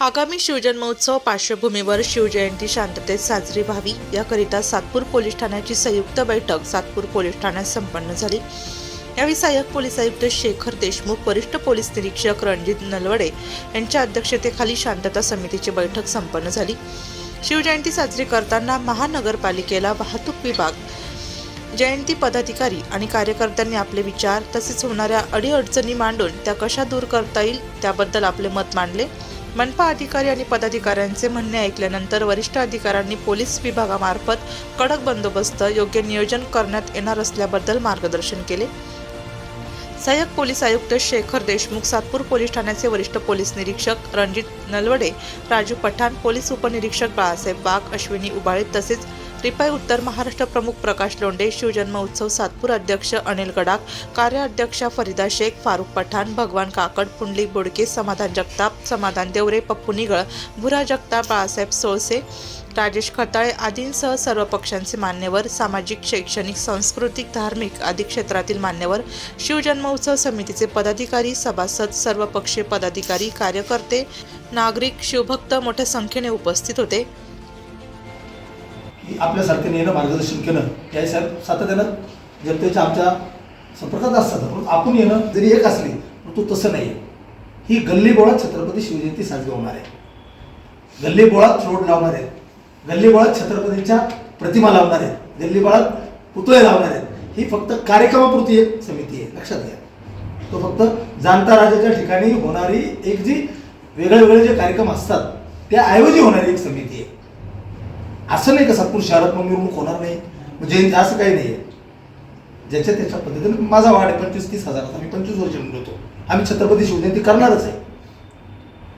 आगामी शिवजन्मोत्सव पार्श्वभूमीवर शिवजयंती शांततेत साजरी व्हावी. याकरिता सातपूर पोलीस ठाण्याची संयुक्त बैठक सातपूर पोलीस ठाण्यात संपन्न झाली. यावेळी सहाय्यक पोलीस आयुक्त शेखर देशमुख वरिष्ठ पोलीस निरीक्षक रणजित नलवडे यांच्या अध्यक्षतेखाली शांतता समितीची बैठक संपन्न झाली. शिवजयंती साजरी करताना महानगरपालिकेला वाहतूक विभाग जयंती पदाधिकारी आणि कार्यकर्त्यांनी आपले विचार तसेच होणाऱ्या अडीअडचणी मांडून त्या कशा दूर करता येईल त्याबद्दल आपले मत मांडले. मनपा अधिकारी आणि पदाधिकाऱ्यांचे म्हणणे ऐकल्यानंतर वरिष्ठ अधिकाऱ्यांनी पोलीस विभागामार्फत कडक बंदोबस्त योग्य नियोजन करण्यात येणार असल्याबद्दल मार्गदर्शन केले. सहाय्यक पोलीस आयुक्त शेखर देशमुख सातपूर पोलीस ठाण्याचे वरिष्ठ पोलीस निरीक्षक रणजित नलवडे राजू पठाण पोलीस उपनिरीक्षक बाळासाहेब वाघ अश्विनी उबाळे तसेच रिपाई उत्तर महाराष्ट्र प्रमुख प्रकाश लोंडे शिवजन्म उत्सव सातपूर अध्यक्ष अनिल गडाख कार्याध्यक्षा फरीदा शेख फारुख पठाण भगवान काकड पुंडली बोडके समाधान जगताप समाधान देवरे पप्पू निगळ भुरा जगताप बाळासाहेब सोळसे राजेश खताळे आदींसह सर्व पक्षांचे मान्यवर सामाजिक शैक्षणिक सांस्कृतिक धार्मिक आदी क्षेत्रातील मान्यवर शिवजन्मोत्सव समितीचे पदाधिकारी सभासद सर्व पक्षीय पदाधिकारी कार्यकर्ते नागरिक शिवभक्त मोठ्या संख्येने उपस्थित होते. की आपल्यासारख्याने येणं मार्गदर्शन केलं. या साहेब सातत्यानं जनतेच्या आमच्या संपर्कात असतात. म्हणून आपण येणं जरी एक असली पण तो तसं नाही ही गल्लीबोळात छत्रपती शिवजयंती साजरी होणार आहे. गल्लीबोळात रोड लावणार आहेत. गल्लीबोळात छत्रपतींच्या प्रतिमा लावणार आहेत. गल्लीबोळात पुतळे लावणार आहेत. ही फक्त कार्यक्रमापुरती एक समिती आहे. लक्षात घ्या. तो फक्त जाणता राजाच्या ठिकाणी होणारी एक जी वेगळे वेगळे जे कार्यक्रम असतात त्याऐवजी होणारी एक समिती. असं नाही का सातपूर शहरात मग मिरवणूक होणार नाही? म्हणजे जयंती असं काही नाही. आहे ज्याच्या त्याच्या पद्धतीने माझा वाढ आहे पंचवीस तीस हजाराचा मी पंचवीस वर्ष मिळवतो आम्ही छत्रपती शिवजयंती करणारच आहे.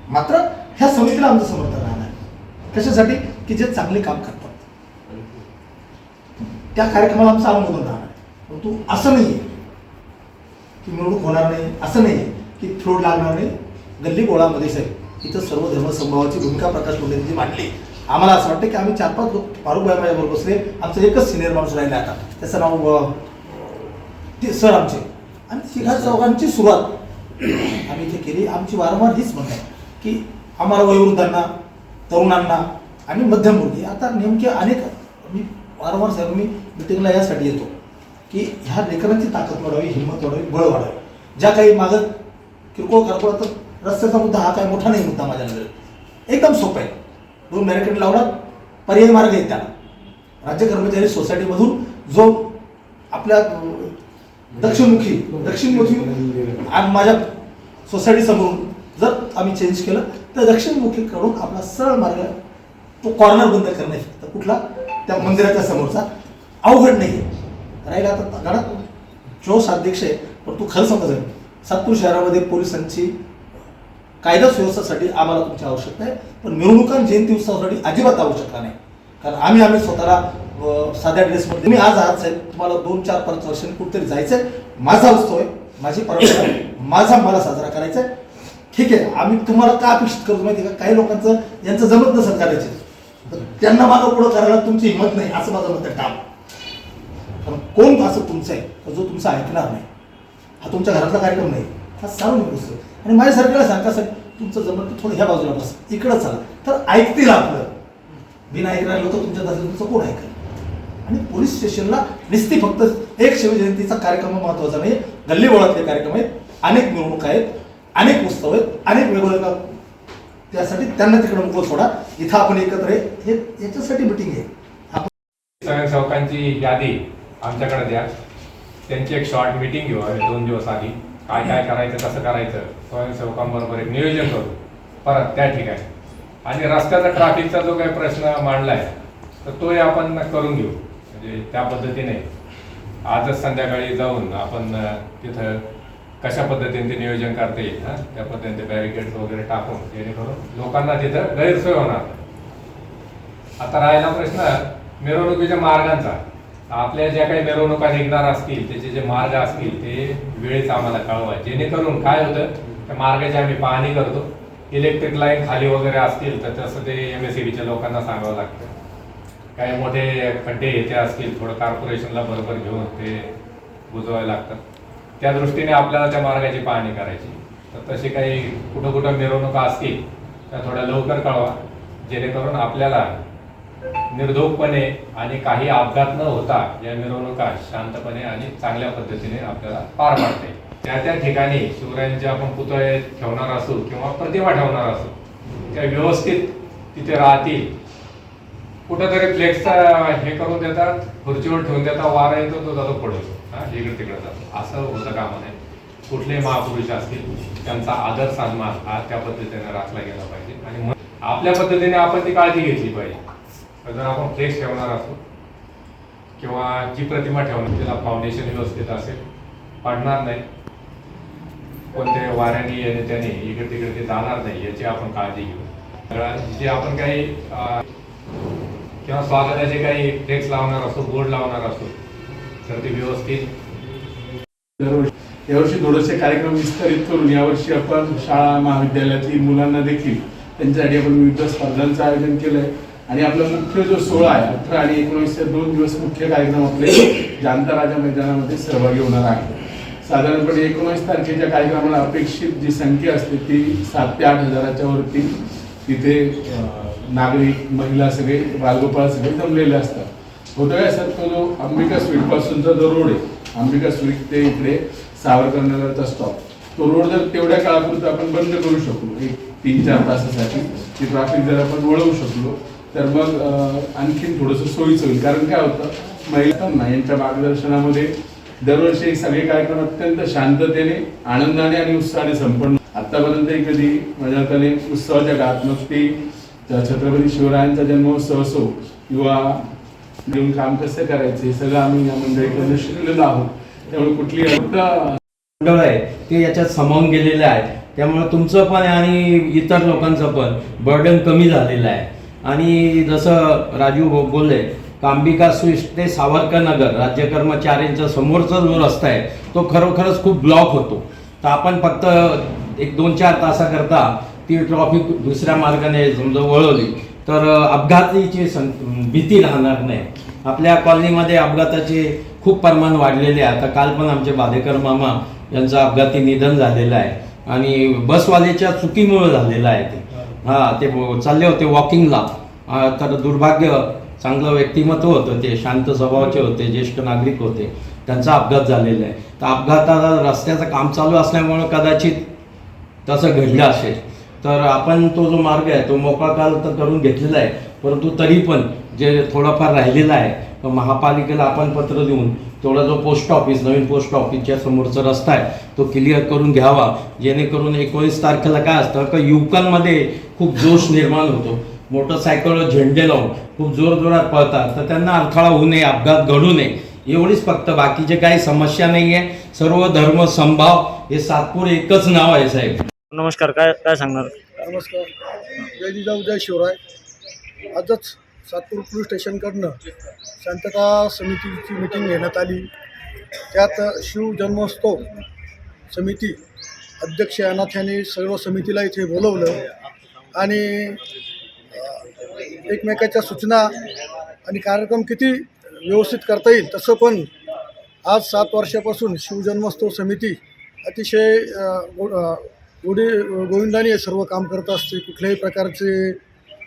मात्र ह्या समितीला आमचं समर्थन राहणार कशासाठी? की जे चांगले काम करतात. त्या कार्यक्रमाला आमचं अनुमोदन राहणार परंतु असं नाही आहे की मिरवणूक होणार नाही. असं नाही आहे की फ्लोड लागणार नाही. गल्ली गोळामध्ये साहेब इथं सर्व धर्मसमभावाची भूमिका प्रकाश मुंडेंनी मांडली. आम्हाला असं वाटतं की आम्ही चार पाच लोक फारुखभाई माझ्याबरोबर बसले. आमचं एकच सिनियर माणूस राहिले आता. त्याचं नाव ते सर आमचे. आणि तिघा चौघांची सुरुवात आम्ही इथे केली. आमची वारंवार हीच म्हणणं आहे की आम्हाला वयोवृद्धांना तरुणांना आणि मध्यमवर्गीय आता नेमके अनेक मी वारंवार साहेब मी मिटिंगला यासाठी येतो की ह्या लेकरांची ताकद वाढावी हिंमत वाढावी बळ वाढावी. ज्या काही मागत किरकोळ कारकोळ तर रस्त्याचा मुद्दा हा काय मोठा नाही मुद्दा माझ्या नजरेत. एकदम सोपा आहे. दोन बॅरिकेड लावला पर्याय मार्ग आहेत त्याला. राज्य कर्मचारी सोसायटीमधून जो आपल्या दक्षिणमुखी दक्षिणमुखी आणि माझ्या सोसायटी समोरून जर आम्ही चेंज केलं तर दक्षिणमुखी करून आपला सरळ मार्ग तो कॉर्नर बंद करणे तर कुठला? त्या मंदिराच्या समोरचा. अवघड नाही राहिला आता गाडात जोश अध्यक्ष आहे पण तू खरं समज सातपूर शहरामध्ये पोलिसांची कायदा सुव्यवस्थेसाठी आम्हाला तुमची आवश्यकता आहे पण मिरवणुका जयंती उत्सवासाठी अजिबात आवश्यकता नाही. कारण आम्ही आम्ही स्वतःला साध्या ड्रेसमध्ये मी आज आहात साहेब तुम्हाला दोन चार पाच वर्षांनी कुठेतरी जायचं आहे माझा उत्सव आहे माझी परंपरा आहे, माझा मला साजरा करायचा आहे. ठीक आहे आम्ही तुम्हाला का अपेक्षित करतो माहिती आहे का? काही लोकांचं यांचं जमत नसेल करायचे तर त्यांना मागं पुढं करायला तुमची हिंमत नाही असं माझं मत आहे काम. कारण कोण असं तुमचं आहे जो तुमचं ऐकणार नाही? हा तुमच्या घरातला कार्यक्रम नाही. हा सारून गोष्ट आणि आणि सरकारला सांगता सर तुमचं जमत थोडं ह्या बाजूला बस. इकडं चला. तर ऐकतील आपलं. बिना ऐकणार लोक तुमच्या दादा तुमचं कोण ऐकलं? आणि पोलीस स्टेशनला निस्ती फक्त एक शिवजयंतीचा कार्यक्रम महत्त्वाचा नाही गल्ली बोळातले कार्यक्रम आहेत. अनेक मिरवणूक आहेत. अनेक उत्सव आहेत. अनेक वेगवेगळ्या त्यासाठी त्यांना तिकडे मोकळं सोडा. इथं आपण एकत्र आहे. हे याच्यासाठी मिटिंग आहे. आपण स्वयंसेवकांची यादी आमच्याकडे द्या. त्यांची एक शॉर्ट मीटिंग घेऊ. आम्ही दोन दिवस आधी. काय काय करायचं कसं करायचं? स्वयंसेवकांबरोबर एक नियोजन करू. परत त्या ठिकाणी. आणि रस्त्याचा ट्रॅफिकचा जो काही प्रश्न मांडलाय तर तोही आपण करून घेऊ. म्हणजे त्या पद्धतीने आजच संध्याकाळी जाऊन आपण तिथं कशा पद्धतीने ते नियोजन करता येईल हा? त्या पद्धतीने ते बॅरिकेड्स वगैरे टाकून जेणेकरून लोकांना तिथं गैरसोय होणार. आता राहिला प्रश्न मिरवणुकीच्या मार्गांचा. आपल्या ज्या काही मिरवणुका निघणार असतील त्याचे जे मार्ग असतील ते वेळेच आम्हाला कळवा. जेणेकरून काय होतं त्या मार्गाची आम्ही पाहणी करतो. इलेक्ट्रिक लाईन खाली वगैरे असतील तर तसं ते एम एस सी लोकांना सांगावं लागतं. काही मोठे खड्डे येते असतील थोडं कॉर्पोरेशनला बरोबर घेऊन ते बुजवावे लागतात. त्या दृष्टीने आपल्याला त्या मार्गाची पाहणी करायची. तर तशी काही कुठं कुठं मिरवणुका असतील त्या थोड्या लवकर कळवा. जेणेकरून आपल्याला निर्धोकपणे आणि काही अपघात न होता या मिरवणुका शांतपणे आणि चांगल्या पद्धतीने आपल्याला पार पाडता. येईल त्या त्या ठिकाणी शिवरायांचे आपण पुतळे ठेवणार असू किंवा प्रतिमा ठेवणार असू त्या व्यवस्थित तिथे राहतील. कुठंतरी फ्लेक्सचा हे करून देतात खुर्चीवर ठेवून देतात वारा येतो तो जातो पडतो हा इकडे तिकडे जातो. असं होतं कामा नये कुठले महापुरुष असतील त्यांचा आदर सन्मान हा त्या पद्धतीने राखला गेला पाहिजे. आणि आपल्या पद्धतीने आपण ती काळजी घेतली पाहिजे. जर आपण फ्लेक्स ठेवणार असू किंवा जी प्रतिमा ठेवणार तिला फाउंडेशन व्यवस्थित असेल पडणार नाही. कोणत्या वाऱ्याने याने त्याने इकडे तिकडे ते जाणार नाही याची आपण काळजी घेऊ. जे आपण काही किंवा स्वागताचे काही फ्लेक्स लावणार असो बोर्ड लावणार असो तर ते व्यवस्थित. यावर्षी थोडेसे कार्यक्रम विस्तारित करून यावर्षी आपण शाळा महाविद्यालयातील मुलांना देखील त्यांच्यासाठी आपण विविध स्पर्धांचं आयोजन केलंय. आणि आपला मुख्य जो सोहळा आहे अठरा आणि एकोणीसच्या दोन दिवस मुख्य कार्यक्रम आपले जानता राजा मैदानामध्ये सहभागी होणार आहे. साधारणपणे एकोणीस तारखेच्या कार्यक्रमाला अपेक्षित जी संख्या असते ती सात ते आठ हजाराच्या वरती. तिथे नागरिक महिला सगळे बालगोपाळ सगळे जमलेले असतात. होतं काय सर तो जो अंबिका स्वीटपासूनचा जो रोड आहे अंबिका स्वीट ते इकडे सावरकर नगरचा स्टॉप तो रोड जर तेवढ्या काळापुरता आपण बंद करू शकलो एक तीन चार तासासाठी ती ट्रॅफिक जर आपण वळवू शकलो तर मग आणखीन थोडंसं सोयीचं होईल. कारण काय होतं महिलांना यांच्या मार्गदर्शनामध्ये दरवर्षी हे सगळे कार्यक्रम अत्यंत शांततेने आनंदाने आणि उत्साहाने संपन्न. आतापर्यंत कधी माझ्या हाताने उत्सवाच्या काळात मग ती छत्रपती शिवरायांचा जन्मोत्सव असो किंवा घेऊन काम कसं करायचं हे सगळं आम्ही या मंडळीकडनं शिकलेलो आहोत. त्यामुळे कुठली मंडळ आहे ते याच्यात सामावून गेलेलं आहे. त्यामुळे तुमचं पण आणि इतर लोकांचं पण बर्डन कमी झालेलं आहे. आणि जसं राजू हो- बोलले कांबिका स्विस्ट ते सावरकर नगर राज्य कर्मचाऱ्यांचा समोरचा जो रस्ता आहे तो खरोखरच खूप ब्लॉक होतो. तर आपण फक्त एक दोन चार तासाकरता ती ट्रॉफिक दुसऱ्या मार्गाने समजा वळवली तर अपघाताची सं भीती राहणार नाही. आपल्या कॉलनीमध्ये अपघाताचे खूप प्रमाण वाढलेले आहे. आता काल पण आमचे बाधेकर मामा यांचं अपघाती निधन झालेलं आहे. आणि बसवाल्याच्या चुकीमुळे झालेलं आहे ते. हां ते चालले होते वॉकिंगला तर दुर्भाग्य चांगलं व्यक्तिमत्व होतं ते शांत स्वभावाचे होते ज्येष्ठ नागरिक होते. त्यांचा अपघात झालेला आहे. तर अपघाताला रस्त्याचं काम चालू असल्यामुळं कदाचित तसं घडलं असेल. तर आपण तो जो मार्ग आहे तो मोकळा काल तर करून घेतलेला आहे. परंतु तरी पण जे थोडंफार राहिलेलं आहे महापालिकेला आपण पत्र देऊन तेवढा जो पोस्ट ऑफिस नवीन पोस्ट ऑफिसच्या समोरचा रस्ता आहे तो क्लिअर करून घ्यावा. जेणेकरून एकोणीस तारखेला काय असतं का युवकांमध्ये खूप जोश निर्माण होतो. मोटरसायकलवर झेंडे लावून खूप जोरजोरात पळतात. तर त्यांना अडथळा होऊ नये अपघात घडू नये. एवढीच फक्त बाकीचे काही समस्या नाही आहे सर्व धर्म समभाव हे सातपूर एकच नाव आहे साहेब. नमस्कार काय काय सांगणार? नमस्कार. जय जिजाऊ जय शिवराय. आजच सातपूर पोलीस स्टेशनकडनं शांतता समितीची मिटिंग घेण्यात आली. त्यात शिव जन्मोत्सव समिती अध्यक्ष अनाथ यांनी सर्व समितीला इथे बोलवलं आणि एकमेकाच्या सूचना आणि कार्यक्रम किती व्यवस्थित करता येईल तसं पण आज सात वर्षापासून शिवजन्मोत्सव समिती अतिशय गोडी गोविंदाने सर्व काम करत असते. कुठल्याही प्रकारचे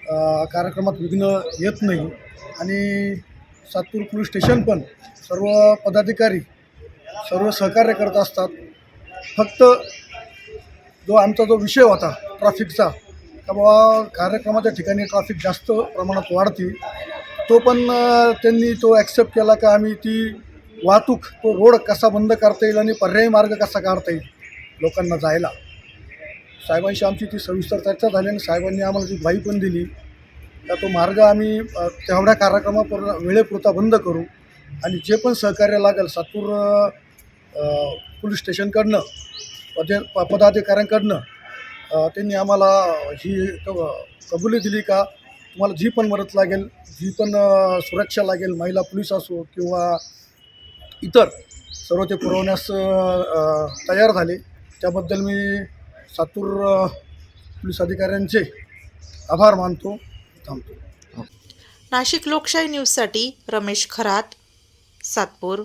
कार्यक्रमात विघ्न येत नाही. आणि सातपूर पोलीस स्टेशन पण सर्व पदाधिकारी सर्व सहकार्य करत असतात. फक्त जो आमचा जो विषय होता ट्रॅफिकचा का बाबा कार्यक्रमाच्या ठिकाणी ट्रॅफिक जास्त प्रमाणात वाढते तो पण त्यांनी तो ॲक्सेप्ट केला का आम्ही ती वाहतूक तो रोड कसा बंद करता येईल आणि पर्यायी मार्ग कसा काढता येईल लोकांना जायला. साहेबांशी आमची ती सविस्तर चर्चा झाली आणि साहेबांनी आम्हाला ती ग्वाही पण दिली का तो मार्ग आम्ही तेवढ्या कार्यक्रमापूर्ण वेळेपुरता बंद करू आणि जे पण सहकार्य लागेल सातपूर पोलीस स्टेशनकडनं पदे प- पदाधिकाऱ्यांकडनं त्यांनी आम्हाला ही कबुली दिली का तुम्हाला जी पण मदत लागेल जी पण सुरक्षा लागेल महिला पोलीस असो किंवा इतर सर्व ते पुरवण्यास तयार झाले. त्याबद्दल मी सातूर पोलीस अधिकाऱ्यांचे आभार मानतो थांबतो. नाशिक लोकशाही न्यूजसाठी रमेश खरात सातपूर.